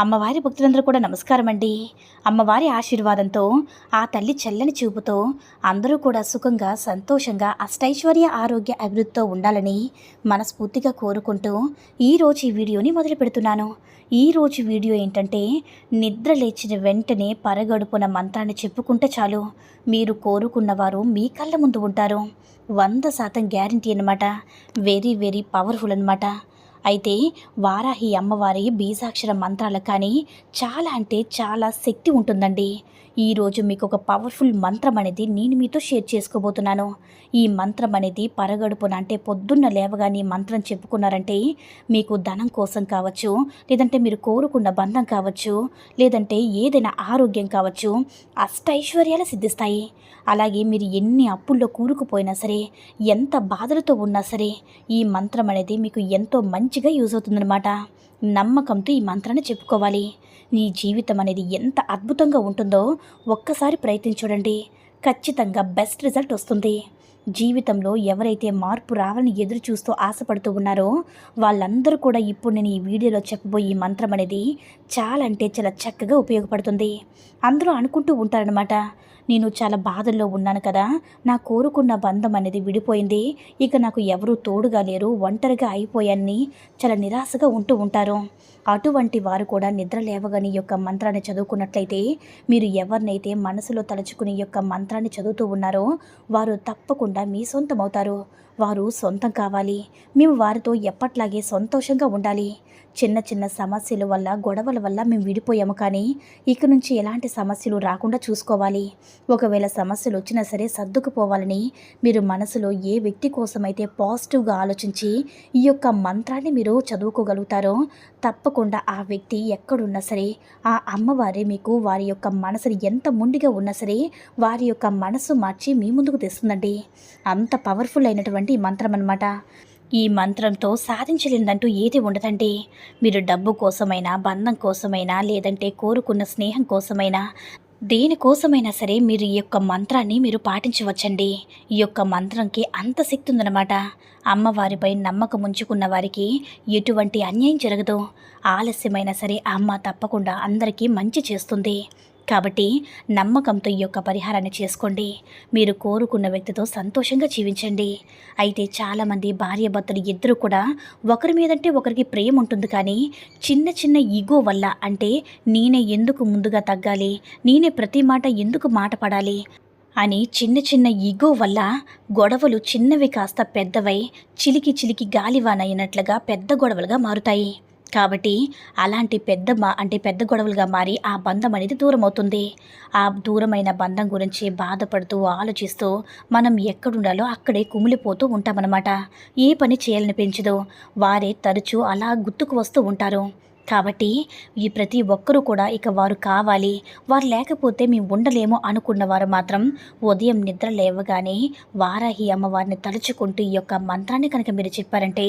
అమ్మవారి భక్తులందరూ కూడా నమస్కారం అండి అమ్మవారి ఆశీర్వాదంతో ఆ తల్లి చల్లని చూపుతో అందరూ కూడా సుఖంగా సంతోషంగా అష్టైశ్వర్య ఆరోగ్య అభివృద్ధితో ఉండాలని మనస్ఫూర్తిగా కోరుకుంటూ ఈరోజు ఈ వీడియోని మొదలు పెడుతున్నాను. ఈరోజు వీడియో ఏంటంటే నిద్ర లేచిన వెంటనే పరగడుపున మంత్రాన్ని చెప్పుకుంటే చాలు. మీరు కోరుకున్నవారు మీ కళ్ళ ముందు ఉంటారు. వంద శాతం గ్యారంటీ అనమాట వెరీ వెరీ పవర్ఫుల్ అనమాట అయితే వారాహి అమ్మవారి బీజాక్షర మంత్రాలకు కానీ చాలా అంటే చాలా శక్తి ఉంటుందండి. ఈరోజు మీకు ఒక పవర్ఫుల్ మంత్రం అనేది నేను మీతో షేర్ చేసుకోబోతున్నాను. ఈ మంత్రం అనేది పరగడుపున అంటే పొద్దున్న లేవగానే ఈ మంత్రం చెప్పుకున్నారంటే మీకు ధనం కోసం కావచ్చు లేదంటే మీరు కోరుకున్న బంధం కావచ్చు లేదంటే ఏదైనా ఆరోగ్యం కావచ్చు అష్టైశ్వర్యాలు సిద్ధిస్తాయి. అలాగే మీరు ఎన్ని అప్పుల్లో కూరుకుపోయినా సరే ఎంత బాధలతో ఉన్నా సరే ఈ మంత్రం అనేది మీకు ఎంతో మంచిగా యూజ్ అవుతుందన్నమాట. నమ్మకంతో ఈ మంత్రాన్ని చెప్పుకోవాలి. నీ జీవితం అనేది ఎంత అద్భుతంగా ఉంటుందో ఒక్కసారి ప్రయత్నించూడండి ఖచ్చితంగా బెస్ట్ రిజల్ట్ వస్తుంది. జీవితంలో ఎవరైతే మార్పు రావాలని ఎదురు చూస్తూ ఆశపడుతూ ఉన్నారో వాళ్ళందరూ కూడా ఇప్పుడు నేను ఈ వీడియోలో చెప్పబోయే మంత్రం అనేది చాలా అంటే చాలా చక్కగా ఉపయోగపడుతుంది. అందరూ అనుకుంటూ ఉంటారనమాట నేను చాలా బాధల్లో ఉన్నాను కదా నా కోరుకున్న బంధం అనేది విడిపోయింది. ఇక నాకు ఎవరూ తోడుగా లేరు ఒంటరిగా అయిపోయాన్ని చాలా నిరాశగా ఉంటూ ఉంటారు. అటువంటి వారు కూడా నిద్ర లేవగని ఈ యొక్క మంత్రాన్ని చదువుకున్నట్లయితే మీరు ఎవరినైతే మనసులో తలుచుకుని యొక్క మంత్రాన్ని చదువుతూ ఉన్నారో వారు తప్పకుండా మీ సొంతం అవుతారు వారు సొంతం కావాలి. మేము వారితో ఎప్పట్లాగే సంతోషంగా ఉండాలి. చిన్న చిన్న సమస్యల వల్ల గొడవల వల్ల మేము విడిపోయాము కానీ ఇక నుంచి ఎలాంటి సమస్యలు రాకుండా చూసుకోవాలి. ఒకవేళ సమస్యలు వచ్చినా సరే సర్దుకుపోవాలని మీరు మనసులో ఏ వ్యక్తి కోసమైతే పాజిటివ్గా ఆలోచించి ఈ యొక్క మంత్రాన్ని మీరు చదువుకోగలుగుతారో తప్పకుండా ఆ వ్యక్తి ఎక్కడున్నా సరే ఆ అమ్మవారే మీకు వారి యొక్క మనసుని ఎంత ముండిగా ఉన్నా సరే వారి యొక్క మనసు మార్చి మీ ముందుకు తెస్తుందండి. అంత పవర్ఫుల్ అయినటువంటి మంత్రం అనమాట ఈ మంత్రంతో సాధించలేదంటూ ఏది ఉండదండి. మీరు డబ్బు కోసమైనా బంధం కోసమైనా లేదంటే కోరుకున్న స్నేహం కోసమైనా దేనికోసమైనా సరే మీరు ఈ యొక్క మంత్రాన్ని మీరు పాటించవచ్చండి. ఈ యొక్క మంత్రంకి అంత శక్తి ఉందన్నమాట అమ్మవారిపై నమ్మకం ఉంచుకున్న వారికి ఎటువంటి అన్యాయం జరగదు. ఆలస్యమైనా సరే అమ్మ తప్పకుండా అందరికీ మంచి చేస్తుంది. కాబట్టి నమ్మకంతో ఈ యొక్క పరిహారాన్ని చేసుకోండి. మీరు కోరుకున్న వ్యక్తితో సంతోషంగా జీవించండి. అయితే చాలామంది భార్యాభర్తలు ఇద్దరు కూడా ఒకరి మీదంటే ఒకరికి ప్రేమ ఉంటుంది కానీ చిన్న చిన్న ఈగో వల్ల అంటే నేనే ఎందుకు ముందుగా తగ్గాలి? నేనే ప్రతి మాట ఎందుకు మాట పడాలి? అని చిన్న చిన్న ఈగో వల్ల గొడవలు చిన్నవి కాస్త పెద్దవై చిలికి చిలికి గాలివానైనట్లుగా పెద్ద గొడవలుగా మారుతాయి. కాబట్టి అలాంటి పెద్ద మా అంటే పెద్ద గొడవలుగా మారి ఆ బంధం అనేది దూరం అవుతుంది ఆ దూరమైన బంధం గురించి బాధపడుతూ ఆలోచిస్తూ మనం ఎక్కడుండాలో అక్కడే కుమిలిపోతూ ఉంటామన్నమాట. ఏ పని చేయాలనిపించదు వారే తరచూ అలా గుర్తుకు వస్తూ ఉంటారు. కాబట్టి ఈ ప్రతి ఒక్కరూ కూడా ఇక వారు కావాలి. వారు లేకపోతే మేము ఉండలేము అనుకున్న వారు మాత్రం ఉదయం నిద్ర లేవగానే వారాహి అమ్మవారిని తలుచుకుంటూ ఈ యొక్క మంత్రాన్ని కనుక మీరు చెప్పారంటే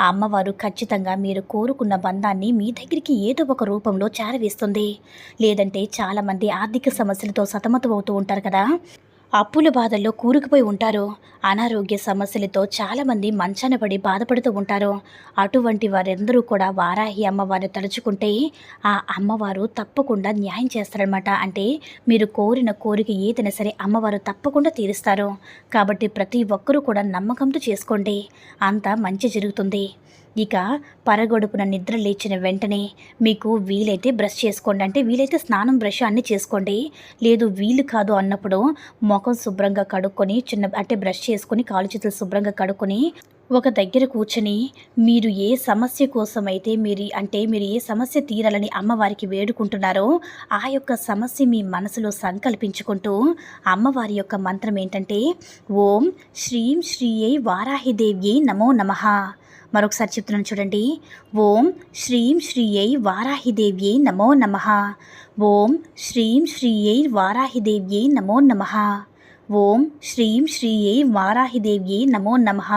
ఆ అమ్మవారు ఖచ్చితంగా మీరు కోరుకున్న బంధాన్ని మీ దగ్గరికి ఏదో ఒక రూపంలో చేరవేస్తుంది. లేదంటే చాలామంది ఆర్థిక సమస్యలతో సతమతం అవుతూ ఉంటారు కదా. అప్పుల బాధల్లో కూరుకుపోయి ఉంటారు. అనారోగ్య సమస్యలతో చాలామంది మంచాన పడి బాధపడుతూ ఉంటారు. అటువంటి వారందరూ కూడా వారాహి అమ్మవారిని తలుచుకుంటే ఆ అమ్మవారు తప్పకుండా న్యాయం చేస్తారనమాట అంటే మీరు కోరిన కోరిక ఏదైనా సరే అమ్మవారు తప్పకుండా తీరుస్తారు. కాబట్టి ప్రతి ఒక్కరూ కూడా నమ్మకంతో చేసుకోండి. అంతా మంచి జరుగుతుంది. ఇక పరగొడుపున నిద్ర లేచిన వెంటనే మీకు వీలైతే బ్రష్ చేసుకోండి. అంటే వీలైతే స్నానం బ్రష్ అన్ని చేసుకోండి. లేదు వీలు కాదు అన్నప్పుడు ముఖం శుభ్రంగా కడుక్కొని చిన్న అంటే బ్రష్ చేసుకొని కాలు చేతులు శుభ్రంగా కడుక్కొని ఒక దగ్గర కూర్చొని మీరు ఏ సమస్య కోసమైతే మీరు అంటే మీరు ఏ సమస్య తీరాలని అమ్మవారికి వేడుకుంటున్నారో ఆ యొక్క సమస్య మీ మనసులో సంకల్పించుకుంటూ అమ్మవారి యొక్క మంత్రం ఏంటంటే ఓం శ్రీం శ్రీయై వారాహిదేవ్యై నమో నమః. మరొకసారి చెప్తున్నాను చూడండి. ఓం శ్రీం శ్రీయై వారాహిదేవ్యై నమో నమః. ఓం శ్రీం శ్రీయై వారాహిదేవ్యై నమో నమః. ఓం శ్రీం శ్రీయే వారాహిదేవ్యే నమో నమః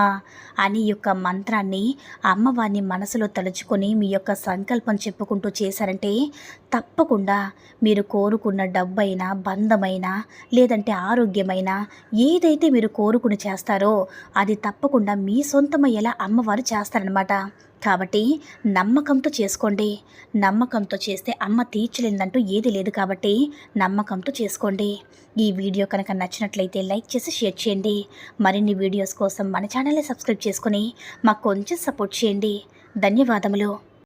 అని యొక్క మంత్రాన్ని అమ్మవారిని మనసులో తలుచుకొని మీ యొక్క సంకల్పం చెప్పుకుంటూ చేశారంటే తప్పకుండా మీరు కోరుకున్న డబ్బైనా బంధమైనా లేదంటే ఆరోగ్యమైనా ఏదైతే మీరు కోరుకుని చేస్తారో అది తప్పకుండా మీ సొంతమయ్యేలా అమ్మవారు చేస్తారనమాట కాబట్టి నమ్మకంతో చేసుకోండి. నమ్మకంతో చేస్తే అమ్మ తీర్చలేదంటూ ఏది లేదు కాబట్టి నమ్మకంతో చేసుకోండి. ఈ వీడియో కనుక నచ్చినట్లయితే లైక్ చేసి షేర్ చేయండి. మరిన్ని వీడియోస్ కోసం మన ఛానల్ని సబ్స్క్రైబ్ చేసుకుని మాకు కొంచెం సపోర్ట్ చేయండి. ధన్యవాదములు.